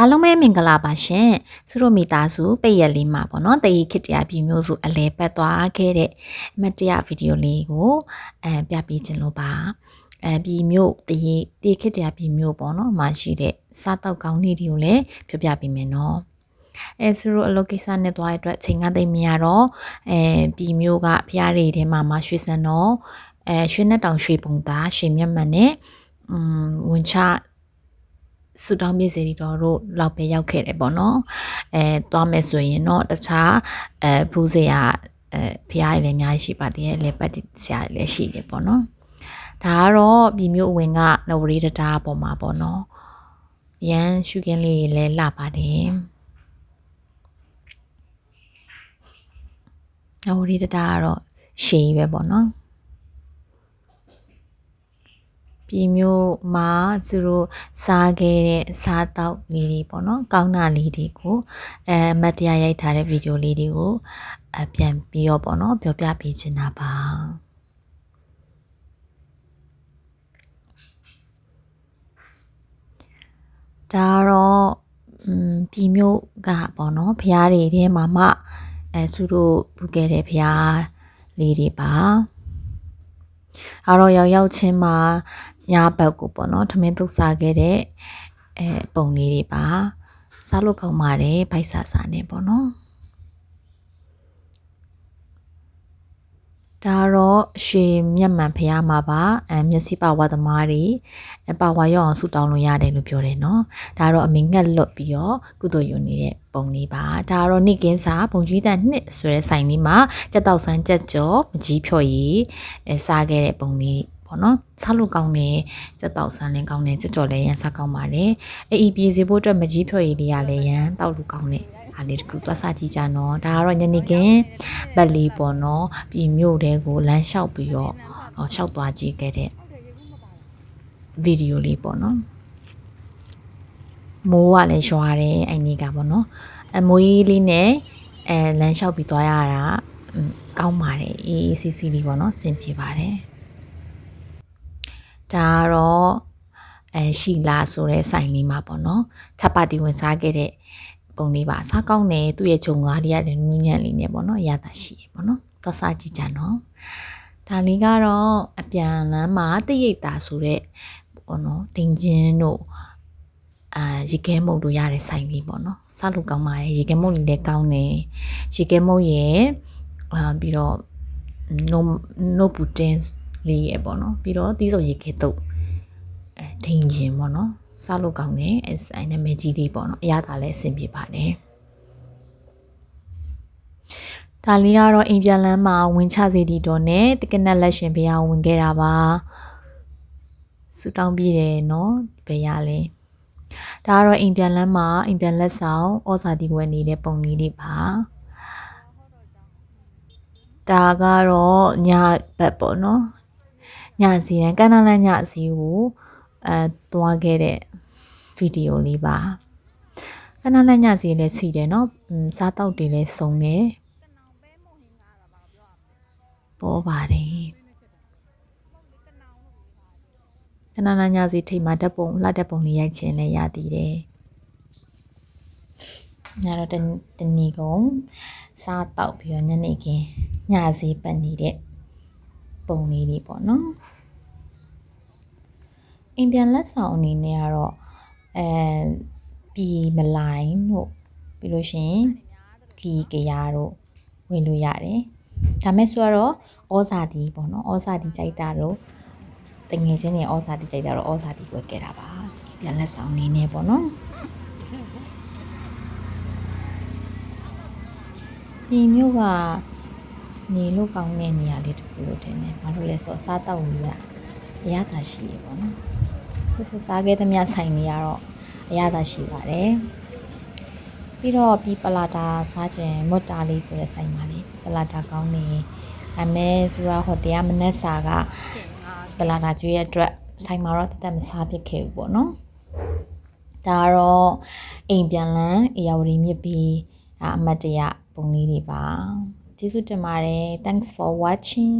အားလုံးပဲမင်္ဂလာပါရှင်သူတို့မိသားစုပိတ်ရက်လေးမှာပေါ့နော်တရီခစ်တရားပြည်မျိုးစုအလဲပတ်သွားခဲ့တဲ့အမတ်တရဗီဒီယိုလေးကိုအဲပြပြခြင်းလို့ပါအဲပြည်မျိုးတရီတရီခစ်တရားပြည်မျိုးပေါ့နော်မှာရှိတဲ့စားတောက်ကောင်းလေးတွေကိုလည်းပြပြပေးမယ်နော်အဲသူတို့အလုပ်ကိစ္စနဲ့သွားတဲ့အတွက်ချိန်ကသိမ့်မရတော့အဲပြည်မျိုးကဖျားတွေထဲမှာမရွှေစံတော့အဲရွှေနဲ့တောင်ရွှေပုံသားရွှေမျက်မှန်နဲ့อืมဝင်ချ ဆူတောင်းပြည့်စေတီတော်တို့လောက်ပဲရောက်ခဲ့တယ်ပေါ့နော်အဲသွားမယ်ဆိုရင်တော့တခြားအဲဖူးစရာအဲဖျားရည်လည်းအများကြီးရှိပါသေးတယ်လေပတ်စရာလည်းရှိတယ်ပေါ့နော်ဒါကတော့ပြည်မျိုးအဝင်ကနဝရီတတားပေါ်မှာပေါ့နော်ရန်ရှုခင်းလေးလည်းလှပါတယ်နဝရီတတားကတော့ရှည်ပဲပေါ့နော် ပြည်မျိုးမှာသူတို့စားခဲ့တဲ့စားတောက်လေးတွေပေါ့နော်ကောင်းတာလေးတွေကိုအဲမတ်တရားရိုက်ထားတဲ့ဗီဒီယိုလေးတွေကိုအပြန်ပြီးတော့ပေါ့နော်ပြောပြပေးချင်တာပါဒါတော့ပြည်မျိုးကပေါ့နော်ဖျားတွေထဲမှာမှအဲသူတို့ပူခဲ့တဲ့ဖျားလေးတွေပါ အဲ့တော့ရောက်ရောက်ချင်းမှာညဘက်ကိုပေါ့နော်ထမင်းသုတ်စားခဲ့တဲ့အဲပုံလေးတွေပါစားလို့ကောင်းပါတယ်ဗိုက်ဆာဆာနဲ့ပေါ့နော် ဒါတော့ရွှေမျက်မှန်ဖះမှာပါအဲမျက်စိပါဝါသမားတွေပါဝါရောက်အောင်ဆူတောင်းလို့ရတယ်လို့ပြောတယ်နော်ဒါတော့အမေငက်လွတ်ပြီးတော့ကုသိုလ်ယူနေတဲ့ပုံလေးပါဒါတော့နိကင်းစာဘုံကြီးတန်နှစ်ဆိုတဲ့ဆိုင်လေးမှာကြက်တောက်ဆန်းကြက်ကြောမကြီးဖြော်ရည်အဲစားခဲ့တဲ့ပုံလေးပေါ့နော်စားလို့ကောင်းတယ်စက်တောက်ဆန်းလည်းကောင်းတယ်စက်ကြော်လည်းရန်စားကောင်းပါတယ်အေးပြေစီဖို့အတွက်မကြီးဖြော်ရည်လေးရလည်းရန်တောက်လို့ကောင်းတယ် အားလေးတကူသွားစားကြည့်ကြနော်ဒါကတော့ညနေခင်းဘက်လေးပေါ့နော်ပြည်မြို့တဲကိုလမ်းလျှောက်ပြီးတော့လျှောက်သွားကြည့်ခဲ့တဲ့ဗီဒီယိုလေးပေါ့နော်မိုးကလည်းရွာတယ်အဲ့ဒီကပေါ့နော်အမွေးလေးနဲ့အဲလမ်းလျှောက်ပြီးသွားရတာကောင်းပါတယ်အေးအေးဆေးဆေးလေးပေါ့နော်စင်ပြေပါတယ်ဒါကတော့အဲရှီလာဆိုတဲ့ဆိုင်လေးမှာပေါ့နော်ချက်ပါတီဝင်စားခဲ့တဲ့ ပုံလေးပါစားကောင်းတယ်သူ့ရဲ့ဂျုံကားလေးရတယ်နူးညံ့လေးနဲ့ပေါ့နော်ရတာရှိရပေါ့နော်သွားစားကြည့်ကြနော်ဒါလေးကတော့အပြန်လမ်းမှာတရိတ်တာဆိုတဲ့ပေါ့နော်တင်ချင်းတို့အာရေခဲမုတ်တို့ရတဲ့ဆိုင်လေးပေါ့နော်စားလို့ကောင်းပါတယ်ရေခဲမုတ်လေးလည်းကောင်းတယ်ရေခဲမုတ်ရဲ့အာပြီးတော့ no no putin လေးရပေါ့နော်ပြီးတော့သီးစုံရေခဲတုပ်အဲ ဒိန်ချင်းပေါ့နော်စားလို့ကောင်းတယ်အဲဆိုင်နာမည်ကြီးလေးပေါ့နော်အရသာလည်းအဆင်ပြေပါတယ်ဒါလေးကတော့အိမ်ပြန်လမ်းမှာဝင်ချစေတီတော်နဲ့တကနက်လက်ရှင်ဘုရားဝင်ခဲ့တာပါဆူတောင်းပြည့်တယ်နော်ဘယ်ရလဲဒါကတော့အိမ်ပြန်လမ်းမှာအိမ်ပြန်လက်ဆောင်ဩဇာတိဝယ်နေတဲ့ပုံလေးတွေပါဒါကတော့ညဘက်ပေါ့နော်ညစီတန်းကန္နာလညစီကို အဲသွားခဲ့တဲ့ဗီဒီယိုလေးပါကန္နာလညစီလည်းစီတယ်နော်စားတောက်တွေလည်းစုံတယ်ပေါ်ပါတယ်ကန္နာလညစီထိတ်မှာဓာတ်ပုံလှဓာတ်ပုံလေးရိုက်ခြင်းလည်းရသေးတယ်ညတော့တဏီကုံစားတောက်ပြီးတော့ညနေခင်းညစီပတ်နေတဲ့ပုံလေးတွေပေါ့နော် အိမ်ပြန်လက်ဆောင်အနေနဲ့ကတော့အဲပြည်မလိုင်းတို့ပြီးလို့ရှိရင်ခီကရာတို့ဝင်လို့ရတယ်ဒါမဲ့ဆိုတော့ဩဇာတီပေါ့နော်ဩဇာတီကြိုက်တာတို့တငယ်ချင်းတွေဩဇာတီကြိုက်တာတော့ဩဇာတီဝယ်ခဲ့တာပါပြန်လက်ဆောင်အနေနဲ့ပေါ့နော်ဒီမျိုးကနေလို့ကောင်းတဲ့နေရာလေးတစ်ခုလို့ထင်တယ်။ဘာလို့လဲဆိုတော့စားတောက်နေရအရသာရှိရေပေါ့နော်။ ဆူဖူစားခဲ့သမျှဆိုင်တွေကတော့အရသာရှိပါတယ်။ပြီးတော့ပြီးပလာတာစားခြင်းမွတ်တာလေးဆိုတဲ့ဆိုင်ပါလေပလာတာကောင်းနေအမဲဆိုတော့ဟိုတရားမနက်စာကပလာတာကျွေးရအတွက်ဆိုင်မှာတော့တသက်မစားဖြစ်ခဲ့ဘူးပေါ့နော်။ဒါကတော့အိမ်ပြန်လန်းအရာဝတီမြစ်ပြီးအမတ်တရပုံလေးတွေပါကျေးဇူးတင်ပါတယ် thanks for watching